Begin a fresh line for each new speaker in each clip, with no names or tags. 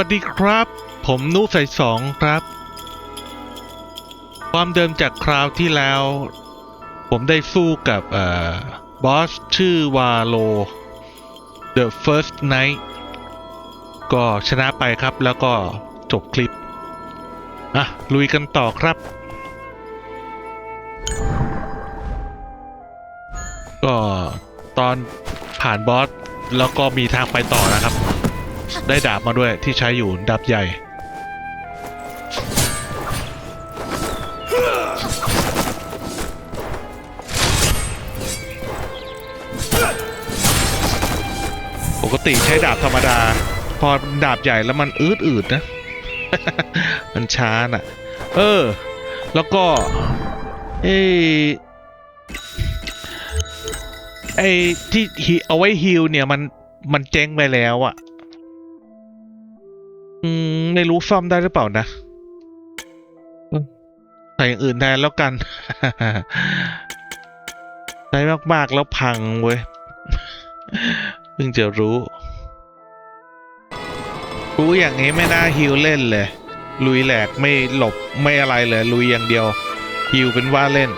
วัสดีครับ ผมนุใส่สองครับ ความเดิมจากคราวที่แล้ว ผมได้สู้กับอบอสชื่อวาโล The First Night ก็ชนะไปครับแล้วก็จบคลิป อะ ลุยกันต่อครับ ก็ตอนผ่านบอสแล้วก็มีทางไปต่อนะครับ ได้ดาบมาด้วยที่ใช้อยู่ดาบใหญ่ ปกติใช้ดาบธรรมดา พอดาบใหญ่แล้วมันอืดอืดๆนะ มันช้าน่ะ เออ แล้วก็ เอ้ไอ้ที่เอาไว้ฮิลเนี่ยมันมันเจ๊งไปแล้วอะ อืมไม่รู้ซ่อมได้หรือเปล่านะใส่อย่างอื่นแทนแล้วกัน ใช้มากๆแล้วพังเว้ยเพิ่งจะรู้ รู้อย่างนี้ไม่น่าฮิวเล่นเลย ลุยแหลกไม่หลบไม่อะไรเลย ลุยอย่างเดียวฮิวเป็นว่าเล่น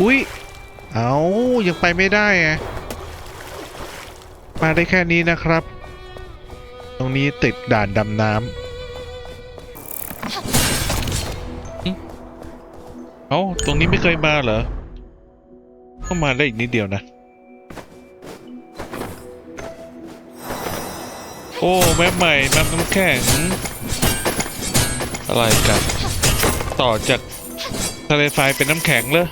อุ๊ยเอายังไปไม่ได้ไงมาได้แค่นี้นะครับ ตรงนี้ติดด่านดำน้ำเอ้าตรงนี้ไม่เคยมาเหรอก็มาได้อีกนิดเดียวนะ โอ้แม่ใหม่น้ำน้ำแข็งอะไรกัน ต่อจากทะเลทรายเป็นน้ำแข็งเลย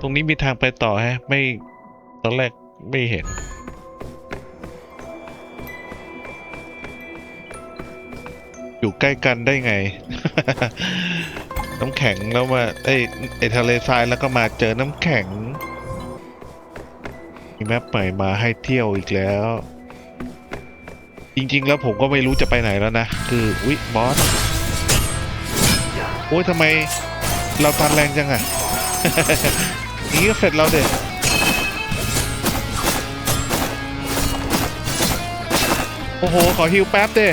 ตรงนี้มีทางไปต่อฮะ ไม่ตอนแรกไม่เห็น อยู่ใกล้กันได้ไง น้ำแข็งแล้วมาเอ้ไอทะเลทรายแล้วก็มาเจอน้ำแข็ง มีแมปใหม่มาให้เที่ยวอีกแล้ว จริง ๆ แล้วผมก็ไม่รู้จะไปไหนแล้วนะ คือวิบอสโอ้ยทำไมเราตันแรงจังอะ นี้ก็เสร็จแล้วเด็โอ้โห ขอฮิวแป๊บเด็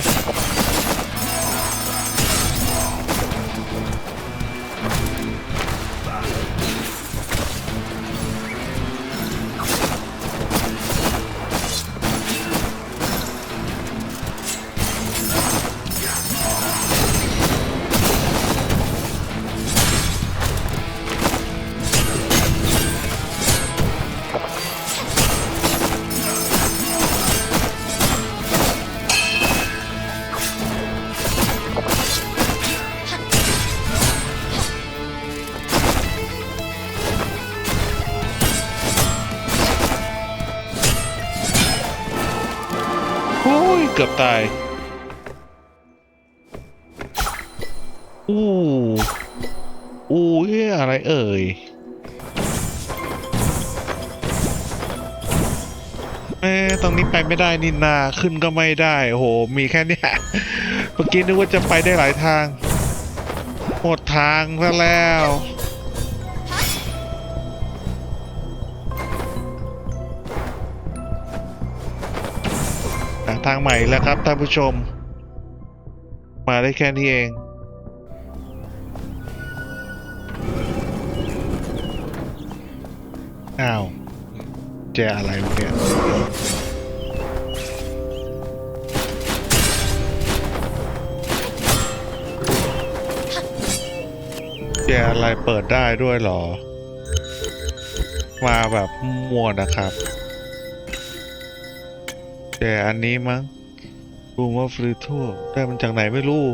เกือบตาย อู้ อู้เฮ้ยอะไรเอ่ยเอ๊ตรงนี้ไปไม่ได้นี่นาขึ้นก็ไม่ได้ โห มีแค่นี้เมื่อกี้นึกว่าจะไปได้หลายทาง หมดทางซะแล้ว ทางใหม่แล้วครับท่านผู้ชม มาได้แค่นี้เอง อ้าวเจออะไรเนี่ยเจออะไรเปิดได้ด้วยหรอ มาแบบมั่วนะครับ แต่อันนี้มั้งรูมว่าฟรีทั่วได้มันจากไหนไม่รู้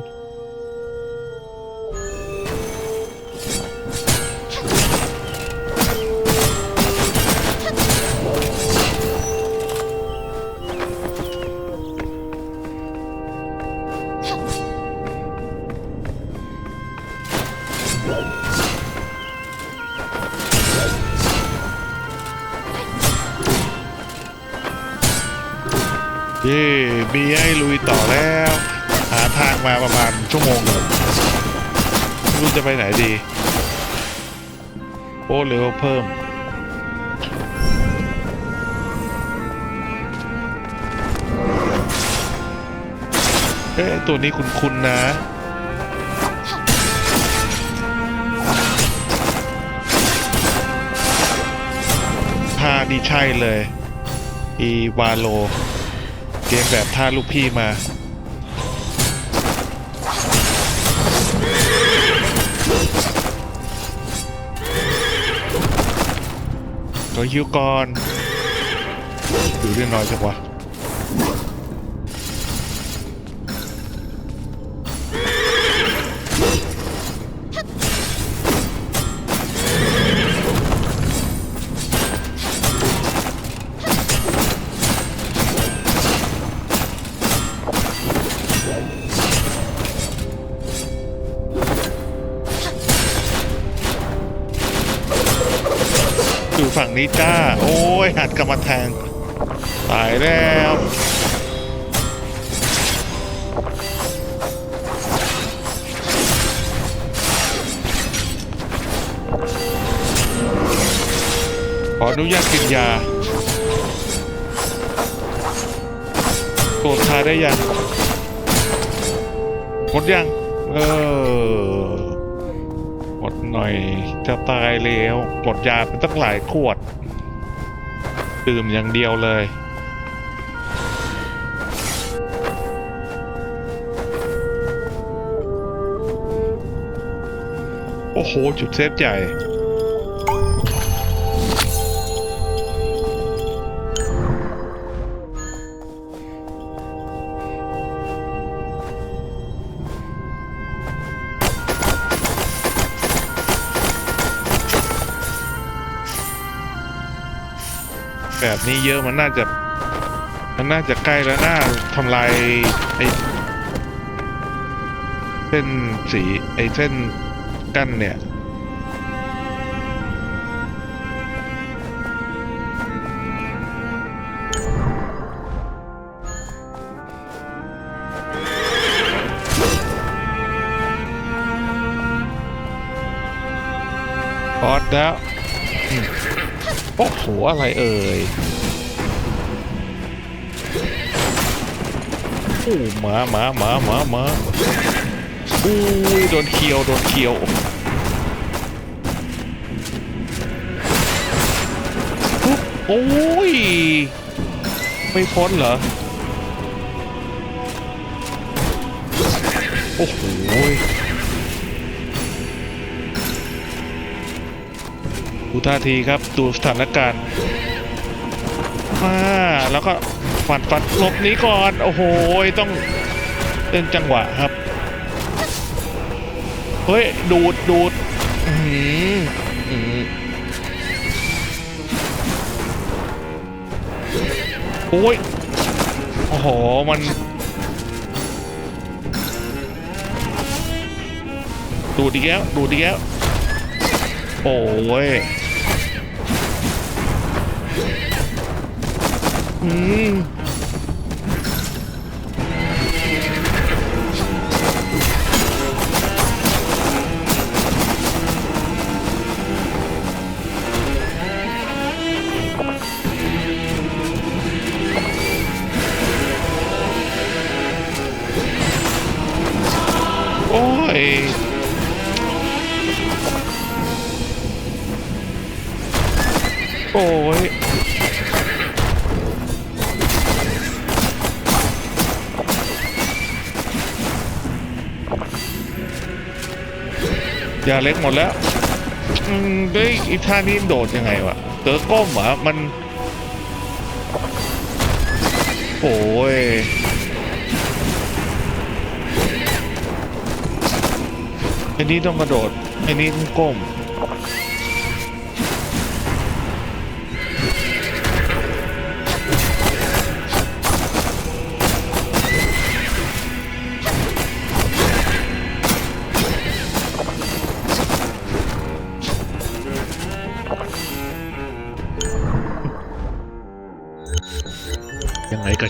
รู้จะไปไหนดี โอ้เลเวลเพิ่ม เอ๊ะตัวนี้คุ้นๆนะท่านี่ใช่เลย อีวาโล เกมแบบท่าลูกพี่มา ตัวฮิวก่อนดูเรื่องน้อยจังวะ นี้จ้า โอ้ยหัดกลับมาแทง ตายแล้วขออนุญาตกินยาตรวจทาได้ยังหมดยัง เออ หมดหน่อย จะตายแล้วหมดยาเป็นตั้งหลายขวด ดื่มอย่างเดียวเลยโอ้โห จุดเซฟใหญ่ แบบนี้เยอะมันน่าจะมันน่าจะใกล้แล้วน่าทำลายไอ้เส้นสีไอ้เส้นกั้นเนี่ยพอดแล้ว โอ้โหอะไรเอ่ยโอ้หมาหมาหมาหมาหมาอู้ยโดนเคียวโดนเคียวโอ้ยไม่พ้นเหรอ โอ้โห ดูท่าทีครับดูสถานการณ์มาแล้วก็ฟันฟันหลบหนี้ก่อน โอ้โหต้องเล่นจังหวะครับ เฮ้ย ดูดดูดอื้อหืออื้อหือโอ้ย โอ้โห มัน ดูดีกแล้ว ดูดีกแล้ว โอ้ย อืม โอ้ยยาเล็กหมดแล้ว อืมเฮ้ยอีท่านี้โดดยังไงวะเตอก้มเหรอมันโอ้ยอ้นี้ต้องกระโดดไอ้นี้ต้องก้ม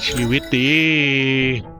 ชีวิตดี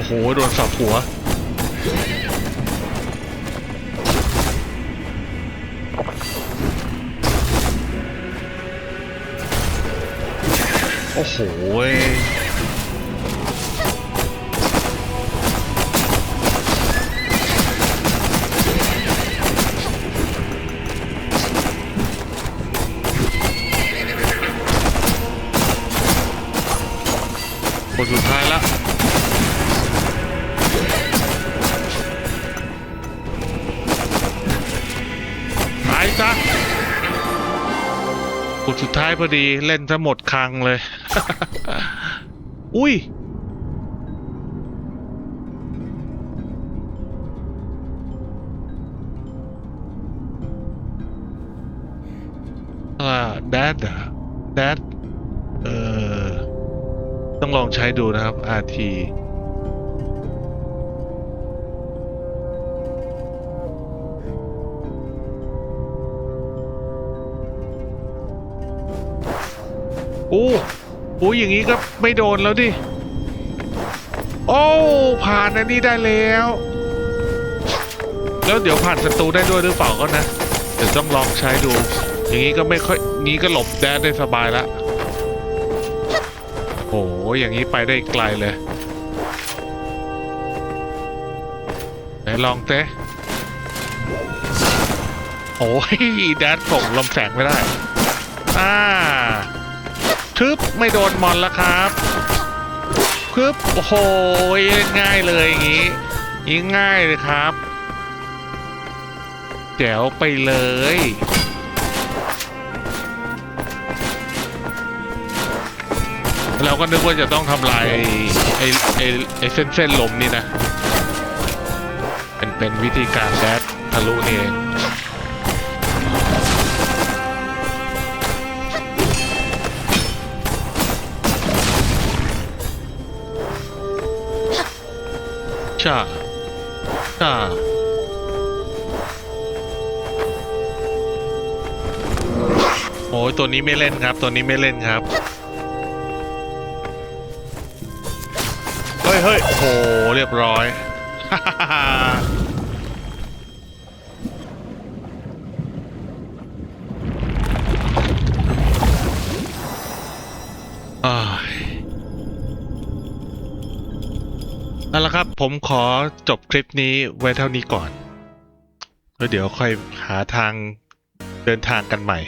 อ้โห โดนสับหัว โอ้โห พอดีเล่นซะหมดคังเลย อุ้ย อ่าแดดะแดดเอ่อต้องลองใช้ดูนะครับ RT อ้โอ้อย่างนี้ก็ไม่โดนแล้วดิ โอ้ผ่านอันนี้ได้แล้ว แล้วเดี๋ยวผ่านศัตรูได้ด้วยหรือเปล่าก็นะ เดี๋ยวต้องลองใช้ดู อย่างนี้ก็ไม่ค่อยงี้ก็หลบแดดได้สบายละโอ้อย่างนี้ไปได้ไกลเลยไหนลองเต้โอ้ยแดดส่งลมแสงไม่ได้ อ่า ทึบไม่โดนมอนแล้วครับคึบโอ้โหง่ายเลยอย่างงี้ยิงง่ายเลยครับแจ๋วไปเลย เราก็นึกว่าจะต้องทำลายไอ้ไอ้ไอ้เส้นเส้นลมนี่นะ เป็นเป็นวิธีการแดดทะลุนี่เอง ชาชาโอ้ยตัวนี้ไม่เล่นครับ ตัวนี้ไม่เล่นครับ เฮ้ยเฮ้ยโอ้โห เรียบร้อยอ้ ละครับ ผมขอจบคลิปนี้ไว้เท่านี้ก่อนแล้วเดี๋ยวค่อยหาทางเดินทางกันใหม่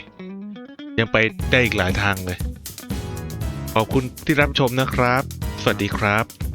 ยังไปได้อีกหลายทางเลย ขอบคุณที่รับชมนะครับ สวัสดีครับ